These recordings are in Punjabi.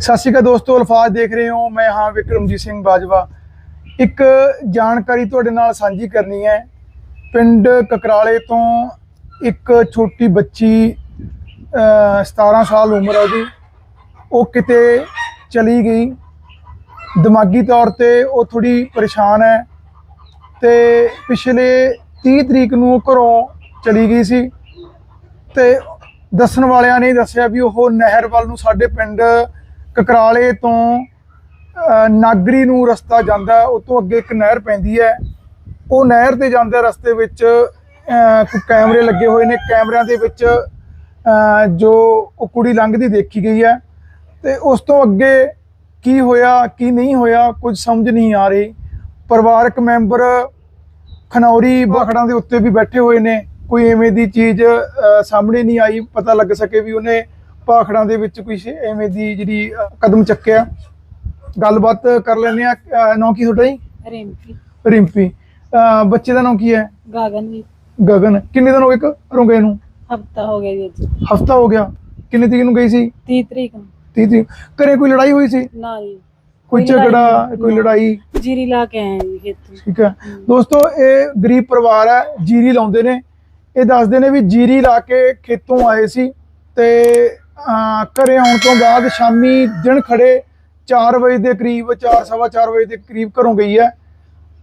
ਸਤਿ ਸ਼੍ਰੀ ਅਕਾਲ ਦੋਸਤੋ, ਅਲਫਾਜ਼ ਦੇਖ ਰਹੇ ਹੋ। ਮੈਂ ਹਾਂ ਵਿਕਰਮਜੀਤ ਸਿੰਘ ਬਾਜਵਾ। ਇੱਕ ਜਾਣਕਾਰੀ ਤੁਹਾਡੇ ਨਾਲ ਸਾਂਝੀ ਕਰਨੀ ਹੈ। ਪਿੰਡ ਕਕਰਾਲੇ ਤੋਂ ਇੱਕ ਛੋਟੀ ਬੱਚੀ, ਅਹ 17 ਸਾਲ ਉਮਰ ਹੈ ਉਹਦੀ। ਉਹ ਕਿਤੇ ਚਲੀ ਗਈ। ਦਿਮਾਗੀ ਤੌਰ ਤੇ ਉਹ ਥੋੜੀ ਪਰੇਸ਼ਾਨ ਹੈ ਤੇ ਪਿਛਲੇ 30 ਤਰੀਕ ਨੂੰ ਉਹ ਘਰੋਂ ਚਲੀ ਗਈ ਸੀ ਤੇ ਦੱਸਣ ਵਾਲਿਆਂ ਨੇ ਦੱਸਿਆ ਵੀ ਉਹ ਨਹਿਰ ਵੱਲ ਨੂੰ ਸਾਡੇ ਪਿੰਡ ਕਕਰਾਲੇ ਤੋਂ ਨਾਗਰੀ ਨੂੰ ਰਸਤਾ ਜਾਂਦਾ ਉਹ ਤੋਂ ਅੱਗੇ ਇੱਕ ਨਹਿਰ ਪੈਂਦੀ ਹੈ। ਉਹ ਨਹਿਰ ਤੇ ਜਾਂਦੇ ਰਸਤੇ ਵਿੱਚ ਕੈਮਰੇ ਲੱਗੇ ਹੋਏ ਨੇ। ਕੈਮਰਿਆਂ ਦੇ ਵਿੱਚ ਜੋ ਉਹ ਕੁੜੀ ਲੰਘਦੀ ਦੇਖੀ ਗਈ ਹੈ। ਤੇ ਉਸ ਤੋਂ ਅੱਗੇ ਕੀ ਹੋਇਆ, ਕੀ ਨਹੀਂ ਹੋਇਆ, ਕੁਝ ਸਮਝ ਨਹੀਂ ਆ ਰਹੀ। ਪਰਿਵਾਰਕ ਮੈਂਬਰ ਖਨੌਰੀ ਬਖੜਾਂ ਦੇ ਉੱਤੇ ਵੀ ਬੈਠੇ ਹੋਏ ਨੇ। ਕੋਈ ਐਵੇਂ ਦੀ ਚੀਜ਼ ਸਾਹਮਣੇ ਨਹੀਂ ਆਈ, ਪਤਾ ਲੱਗ ਸਕੇ ਵੀ ਉਹਨੇ ਭਾਖੜਾਂ ਦੇ ਵਿੱਚ ਸ਼ੇ- ਐਵੇਂ ਦੀ ਜਿਹੜੀ ਕਦਮ ਚੱਕਿਆ। ਗੱਲਬਾਤ ਕਰ ਲੈਂਦੇ ਆ ਨਾਂ ਕੀ ਤੁਹਾਡਾ ਜੀ? ਰਿੰਪੀ। ਰਿੰਪੀ। ਬੱਚੇ ਦਾ ਨਾਂ ਕੀ ਹੈ? ਗਾਗਨ ਵੀ ਗਗਨ। ਕਿੰਨੇ ਦਿਨ ਹੋ ਗਏ ਘਰੋਂ ਗਏ ਨੂੰ? ਹਫਤਾ ਹੋ ਗਿਆ ਜੀ ਹਫਤਾ ਹੋ ਗਿਆ। ਕਿੰਨੇ ਤਰੀਕ ਨੂੰ ਗਈ ਸੀ? 30 ਤਰੀਕ ਨੂੰ। 30 ਤਰੀਕ। ਘਰੇ ਕੋਈ ਲੜਾਈ ਹੋਈ ਸੀ? ਨਾ ਜੀ। ਕੋਈ ਝਗੜਾ। ਕੋਈ ਲੜਾਈ? ਜੀਰੀ ਲਾ ਕੇ ਆਏ ਜੀ ਖੇਤੋਂ। ਠੀਕ ਹੈ। ਦੋਸਤੋ ਇਹ ਗਰੀਬ ਪਰਿਵਾਰ ਹੈ ਜੀਰੀ ਲਾਉਂਦੇ ਨੇ। ਇਹ ਦੱਸਦੇ ਨੇ ਵੀ ਜੀਰੀ ਲਾ ਕੇ ਖੇਤੋਂ ਆਏ ਸੀ ਤੇ ਘਰੇ ਆਉਣ ਤੋਂ ਬਾਅਦ ਸ਼ਾਮੀ ਦਿਨ ਖੜੇ 4 ਵਜੇ ਦੇ ਕਰੀਬ 4 ਸਵਾ 4 ਵਜੇ ਦੇ ਕਰੀਬ ਘਰੋਂ ਗਈ ਹੈ।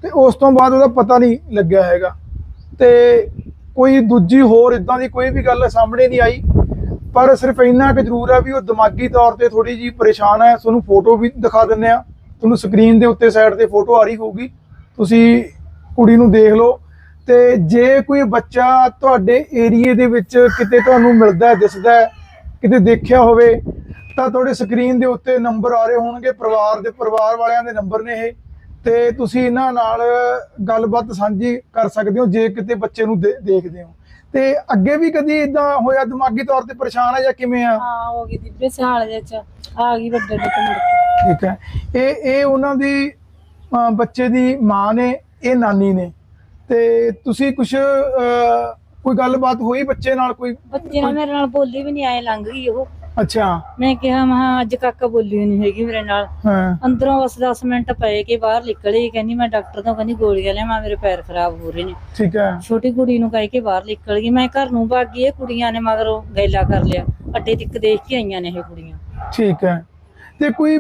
ਤੇ ਉਸ ਤੋਂ ਬਾਅਦ ਉਹਦਾ ਪਤਾ ਨਹੀਂ ਲੱਗਿਆ ਹੈਗਾ। ਤੇ ਕੋਈ ਦੂਜੀ ਹੋਰ ਇਦਾਂ ਦੀ ਕੋਈ ਵੀ ਗੱਲ ਸਾਹਮਣੇ ਨਹੀਂ ਆਈ। ਪਰ ਸਿਰਫ ਇੰਨਾ ਕੁ ਜ਼ਰੂਰ ਹੈ ਵੀ ਉਹ ਦਿਮਾਗੀ ਤੌਰ ਤੇ ਥੋੜੀ ਜੀ ਪਰੇਸ਼ਾਨ ਹੈ। ਤੁਹਾਨੂੰ ਫੋਟੋ ਵੀ ਦਿਖਾ ਦਿੰਨੇ ਆ ਤੁਹਾਨੂੰ ਸਕਰੀਨ ਦੇ ਉੱਤੇ ਸਾਈਡ ਤੇ ਫੋਟੋ ਆ ਰਹੀ ਹੋਊਗੀ। ਤੁਸੀਂ ਕੁੜੀ ਨੂੰ ਦੇਖ ਲਓ। ਤੇ ਜੇ ਕੋਈ ਬੱਚਾ ਤੁਹਾਡੇ ਏਰੀਏ ਦੇ ਵਿੱਚ ਕਿਤੇ ਤੁਹਾਨੂੰ ਮਿਲਦਾ ਦਿਸਦਾ ਕਿਤੇ ਦੇਖਿਆ ਹੋਵੇ ਤਾਂ ਤੁਹਾਡੇ ਸਕਰੀਨ ਦੇ ਉੱਤੇ ਨੰਬਰ ਆ ਰਹੇ ਹੋਣਗੇ ਪਰਿਵਾਰ ਦੇ ਪਰਿਵਾਰ ਵਾਲਿਆਂ ਦੇ ਨੰਬਰ ਨੇ ਇਹ। ਤੇ ਤੁਸੀਂ ਇਹਨਾਂ ਨਾਲ ਗੱਲਬਾਤ ਸਾਂਝੀ ਕਰ ਸਕਦੇ ਹੋ ਜੇ ਕਿਤੇ ਬੱਚੇ ਨੂੰ ਦੇਖਦੇ ਹੋ। ਤੇ ਅੱਗੇ ਵੀ ਕਦੀ ਇਦਾਂ ਹੋਇਆ ਦਿਮਾਗੀ ਤੌਰ ਤੇ ਪਰੇਸ਼ਾਨ ਹੈ ਜਾਂ ਕਿਵੇਂ ਆ? ਹਾਂ ਹੋ ਗਈ ਦਿੱਬੇ ਸਿਹਾਲ ਦੇ ਚ। ਆ ਗਈ ਵੱਡੇ ਦੇ ਮੁੜ ਕੇ। ਠੀਕ ਹੈ। ਇਹ ਇਹ ਉਹਨਾਂ ਦੀ ਬੱਚੇ ਦੀ ਮਾਂ ਨੇ ਇਹ ਨਾਨੀ ਨੇ। ਤੇ ਤੁਸੀਂ ਕੁਝ ਕੋਈ ਗੱਲਬਾਤ ਹੋਈ ਬੱਚੇ ਨਾਲ ਕੋਈ? ਬੱਚੇ ਨਾਲ ਮੇਰੇ ਨਾਲ ਬੋਲੀ ਵੀ ਨਹੀਂ ਆਏ ਲੰਘ ਗਈ ਉਹ। ਅੱਛਾ। ਮੈਂ ਕਿਹਾ ਮਹਾ ਅੱਜ ਕਾਕਾ ਬੋਲੀ ਨਹੀਂ ਹੈਗੀ ਮੇਰੇ ਨਾਲ। ਹਾਂ। ਅੰਦਰੋਂ ਬਸ 10 ਮਿੰਟ ਪਏ ਕਿ ਬਾਹਰ ਨਿਕਲੀ ਕਹਿੰਦੀ ਮੈਂ ਡਾਕਟਰ ਤੋਂ ਕਹਿੰਦੀ ਗੋਲੀਆਂ ਲਿਆਵਾਂ ਮੇਰੇ ਪੈਰ ਖਰਾਬ ਹੋ ਰਹੇ ਨੇ। ਠੀਕ ਹੈ। ਛੋਟੀ ਕੁੜੀ ਨੂੰ ਕਹਿ ਕੇ ਬਾਹਰ ਨਿਕਲ ਗਈ। ਮੈਂ ਘਰ ਨੂੰ ਭੱਗ ਗਈ ਇਹ ਕੁੜੀਆਂ ਨੇ ਮਗਰੋਂ ਗੈਲਾ ਕਰ ਲਿਆ। ਅੱਡੇ ਤੱਕ ਦੇਖ ਕੇ ਆਈਆਂ ਨੇ ਇਹ ਕੁੜੀਆਂ। ਠੀਕ ਹੈ। ਤੇ ਕੋਈ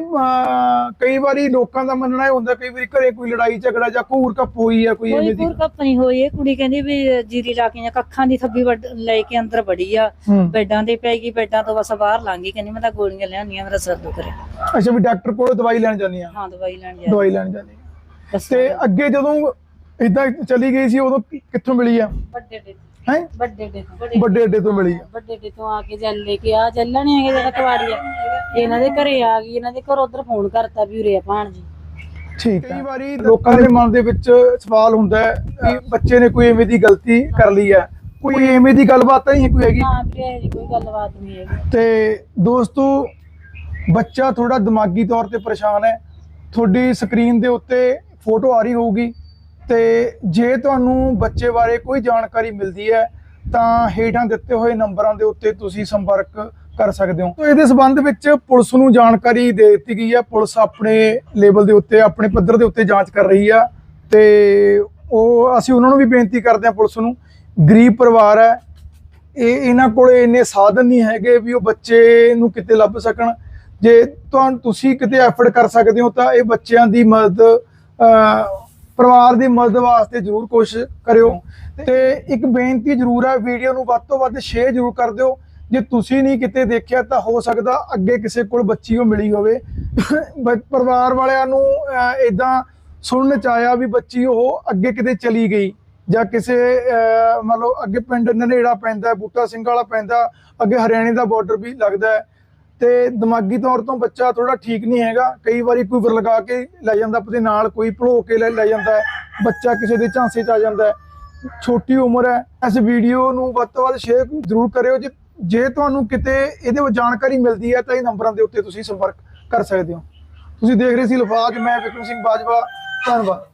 ਕਈ ਵਾਰੀ ਲੋਕਾਂ ਦਾ ਮੰਨਣਾ ਇਹ ਹੁੰਦਾ ਕਈ ਵਾਰੀ ਘਰੇ ਕੋਈ ਲੜਾਈ ਝਗੜਾ ਜਾਂ ਘੂਰ ਕੱਪ ਹੋਈ ਹੈ ਕੋਈ ਐਵੇਂ ਦੀ। ਪੂਰ ਕੱਪ ਨਹੀਂ ਹੋਈ। ਇਹ ਕੁੜੀ ਕਹਿੰਦੀ ਵੀ ਜੀਰੀ ਲਾ ਕੇ ਜਾਂ ਕੱਖਾਂ ਦੀ ਥੱਬੀ ਲੈ ਕੇ ਅੰਦਰ ਵੜੀ ਆ। ਬੈੱਡਾਂ ਤੇ ਪੈ ਗਈ ਬੈੱਡਾਂ ਤੋਂ ਬਸ ਬਾਹਰ ਲੰਘ ਗਈ ਕਹਿੰਦੀ ਮੈਂ ਤਾਂ ਗੋਲੀਆਂ ਲਿਆਉਣੀਆਂ ਮੇਰਾ ਸਿਰ ਦੁਖ ਰਿਹਾ। ਅੱਛਾ ਵੀ ਡਾਕਟਰ ਕੋਲ ਦਵਾਈ ਲੈਣ ਜਾਂਦੀ ਆ? ਹਾਂ ਦਵਾਈ ਲੈਣ ਜਾ ਦਵਾਈ ਲੈਣ ਜਾਂਦੀ ਆ। ਤੇ ਅੱਗੇ ਜਦੋਂ ਇਦਾਂ ਚਲੀ ਗਈ ਸੀ ਉਦੋਂ ਕਿੱਥੋਂ ਮਿਲੀ ਆ? ਵੱਡੇ ਹੈ? ਵੱਡੇ ਡੇ ਵੱਡੇ ਅੱਡੇ ਤੋਂ ਮਿਲੀ ਆ। ਵੱਡੇ ਡੇ ਤੋਂ ਆ ਕੇ ਜਲ ਲੈ ਕੇ ਆ ਚੱਲਣੇ ਹੈਗੇ ਜਿਹੜਾ ਕਵਾੜੀ ਆ ਇਹਨਾਂ ਦੇ ਘਰੇ ਆ ਗਈ ਇਹਨਾਂ ਦੇ ਘਰ ਉਧਰ ਫੋਨ ਕਰਤਾ ਵੀ ਉਰੇ ਆ ਭਾਣ ਜੀ ਠੀਕ ਹੈ ਕਈ ਵਾਰੀ ਲੋਕਾਂ ਦੇ ਮਨ ਦੇ ਵਿੱਚ ਸਵਾਲ ਹੁੰਦਾ ਹੈ ਕਿ ਬੱਚੇ ਨੇ ਕੋਈ ਐਵੇਂ ਦੀ ਗਲਤੀ ਕਰ ਲਈ ਹੈ। ਕੋਈ ਐਵੇਂ ਦੀ ਗੱਲਬਾਤ ਤਾਂ ਨਹੀਂ ਕੋਈ ਹੈਗੀ? ਹਾਂ ਵੀਰੇ ਇਹ ਜੀ ਕੋਈ ਗੱਲਬਾਤ ਨਹੀਂ ਹੈਗੀ। ਤੇ ਦੋਸਤੋ ਬੱਚਾ ਥੋੜਾ ਦਿਮਾਗੀ ਤੌਰ ਤੇ ਪਰੇਸ਼ਾਨ ਹੈ। ਤੁਹਾਡੀ ਸਕਰੀਨ ਦੇ ਉੱਤੇ ਫੋਟੋ ਆ ਰਹੀ ਹੋਊਗੀ। ਤੇ ਜੇ ਤੁਹਾਨੂੰ ਬੱਚੇ ਬਾਰੇ ਕੋਈ ਜਾਣਕਾਰੀ ਮਿਲਦੀ ਹੈ, ਤਾਂ ਹੇਠਾਂ ਦਿੱਤੇ ਹੋਏ ਨੰਬਰਾਂ ਦੇ ਉੱਤੇ ਤੁਸੀਂ ਸੰਪਰਕ ਕਰ ਸਕਦੇ ਹੋ। ਇਹਦੇ ਸਬੰਧ ਵਿੱਚ ਪੁਲਿਸ ਨੂੰ ਜਾਣਕਾਰੀ ਦੇ ਦਿੱਤੀ ਗਈ ਹੈ। ਪੁਲਿਸ ਆਪਣੇ ਲੈਵਲ ਦੇ ਉੱਤੇ, ਆਪਣੇ ਪੱਧਰ ਦੇ ਉੱਤੇ ਜਾਂਚ ਕਰ ਰਹੀ ਆ ਤੇ ਉਹ, ਅਸੀਂ ਉਹਨਾਂ ਨੂੰ ਵੀ ਬੇਨਤੀ ਕਰਦੇ ਹਾਂ ਪੁਲਿਸ ਨੂੰ, ਗਰੀਬ ਪਰਿਵਾਰ ਹੈ, ਇਹ ਇਹਨਾਂ ਕੋਲੇ ਇੰਨੇ ਸਾਧਨ ਨਹੀਂ ਹੈਗੇ ਵੀ ਉਹ ਬੱਚੇ ਨੂੰ ਕਿਤੇ ਲੱਭ ਸਕਣ। ਜੇ ਤੁਹਾਨੂੰ ਤੁਸੀਂ ਕਿਤੇ ਐਫਰਟ ਕਰ ਸਕਦੇ ਹੋ ਤਾਂ ਇਹ ਬੱਚਿਆਂ ਦੀ ਮਦਦ ਪਰਿਵਾਰ ਦੀ ਮਦਦ ਵਾਸਤੇ ਜ਼ਰੂਰ ਕੋਸ਼ਿਸ਼ ਕਰਿਓ। ਤੇ ਇੱਕ ਬੇਨਤੀ ਜ਼ਰੂਰ ਹੈ ਵੀਡੀਓ ਨੂੰ ਵੱਧ ਤੋਂ ਵੱਧ ਸ਼ੇਅਰ ਜ਼ਰੂਰ ਕਰ ਦਿਓ। ਜੇ ਤੁਸੀਂ ਨਹੀਂ ਕਿਤੇ ਦੇਖਿਆ ਤਾਂ ਹੋ ਸਕਦਾ ਅੱਗੇ ਕਿਸੇ ਕੋਲ ਬੱਚੀ ਉਹ ਮਿਲੀ ਹੋਵੇ। ਬ- ਪਰਿਵਾਰ ਵਾਲਿਆਂ ਨੂੰ ਇਦਾਂ ਸੁਣਨ ਚ ਆਇਆ ਵੀ ਬੱਚੀ ਉਹ ਅੱਗੇ ਕਿਤੇ ਚਲੀ ਗਈ ਜਾਂ ਕਿਸੇ ਮਤਲਬ ਅੱਗੇ ਪਿੰਡ ਨਨੇੜਾ ਪੈਂਦਾ, ਬੂਟਾ ਸਿੰਘ ਵਾਲਾ ਪੈਂਦਾ, ਅੱਗੇ ਹਰਿਆਣੇ ਦਾ ਬਾਰਡਰ ਵੀ ਲੱਗਦਾ ਹੈ। ਤੇ ਦਿਮਾਗੀ ਤੌਰ ਤੋਂ ਬੱਚਾ ਥੋੜਾ ਠੀਕ ਨਹੀਂ ਹੈਗਾ। ਕਈ ਵਾਰੀ ਕੋਈ ਵਰ ਲਗਾ ਕੇ ਲੈ ਜਾਂਦਾ ਆਪਣੇ ਨਾਲ ਕੋਈ ਭਲੋ ਕੇ ਲੈ ਲੈ ਜਾਂਦਾ ਬੱਚਾ ਕਿਸੇ ਦੇ ਝਾਂਸੇ ਚ ਆ ਜਾਂਦਾ ਛੋਟੀ ਉਮਰ ਹੈ। ਇਸ ਵੀਡੀਓ ਨੂੰ ਵੱਧ ਤੋਂ ਵੱਧ ਸ਼ੇਅਰ ਜ਼ਰੂਰ ਕਰਿਓ। ਜੇ ਜੇ ਤੁਹਾਨੂੰ ਕਿਤੇ ਇਹਦੇ ਵਿੱਚ ਜਾਣਕਾਰੀ ਮਿਲਦੀ ਹੈ, ਤਾਂ ਇਹ ਨੰਬਰਾਂ ਦੇ ਉੱਤੇ ਤੁਸੀਂ ਸੰਪਰਕ ਕਰ ਸਕਦੇ ਹੋ। ਤੁਸੀਂ ਦੇਖ ਰਹੇ ਸੀ ਲਫਾਜ਼, ਮੈਂ ਵਿਕਰਮ ਸਿੰਘ ਬਾਜਵਾ। ਧੰਨਵਾਦ।